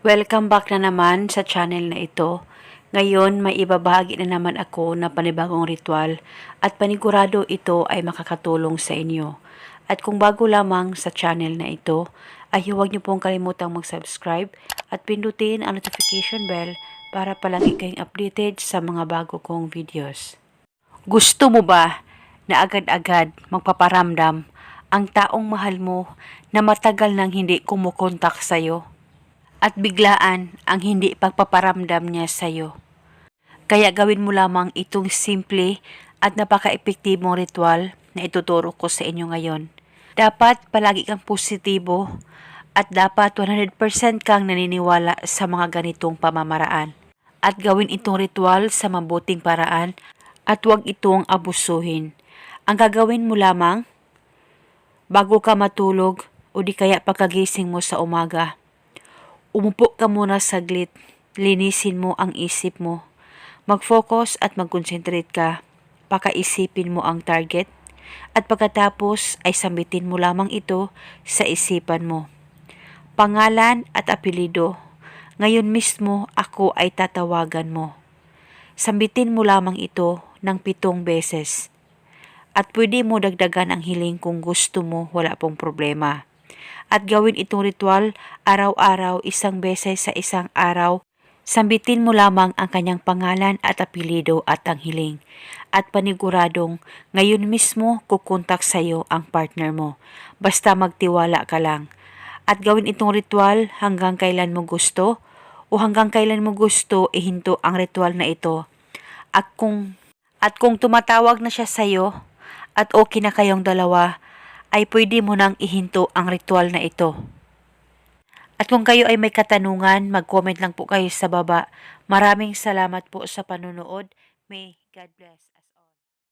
Welcome back na naman sa channel na ito. Ngayon, may ibabahagi na naman ako na panibagong ritual at panigurado ito ay makakatulong sa inyo. At kung bago lamang sa channel na ito, ay huwag niyo pong kalimutang mag-subscribe at pindutin ang notification bell para palagi kayong updated sa mga bago kong videos. Gusto mo ba na agad-agad magpaparamdam ang taong mahal mo na matagal nang hindi kumukontak sa'yo? At biglaan ang hindi pagpaparamdam niya sa iyo. Kaya gawin mo lamang itong simple at napaka-epektibong ritual na ituturo ko sa inyo ngayon. Dapat palagi kang positibo at dapat 100% kang naniniwala sa mga ganitong pamamaraan. At gawin itong ritual sa mabuting paraan at huwag itong abusuhin. Ang gagawin mo lamang, bago ka matulog o di kaya pagkagising mo sa umaga, Umupo ka muna saglit, linisin mo ang isip mo. Mag-focus at mag-concentrate ka. Pakaisipin mo ang target at pagkatapos ay sambitin mo lamang ito sa isipan mo. Pangalan at apelido. Ngayon mismo ako ay tatawagan mo. Sambitin mo lamang ito ng pitong beses. At pwede mo dagdagan ang hiling kung gusto mo, wala pong problema at gawin itong ritual araw-araw isang beses sa isang araw. Sambitin mo lamang ang kanyang pangalan at apelido at ang hiling. At paniguradong ngayon mismo kukontak sa iyo ang partner mo. Basta magtiwala ka lang. At gawin itong ritual hanggang kailan mo gusto o hanggang kailan mo gusto ihinto ang ritual na ito. At kung, at kung tumatawag na siya sa iyo at okay na kayong dalawa, ay pwede mo nang ihinto ang ritual na ito. At kung kayo ay may katanungan, mag-comment lang po kayo sa baba. Maraming salamat po sa panunood. May God bless.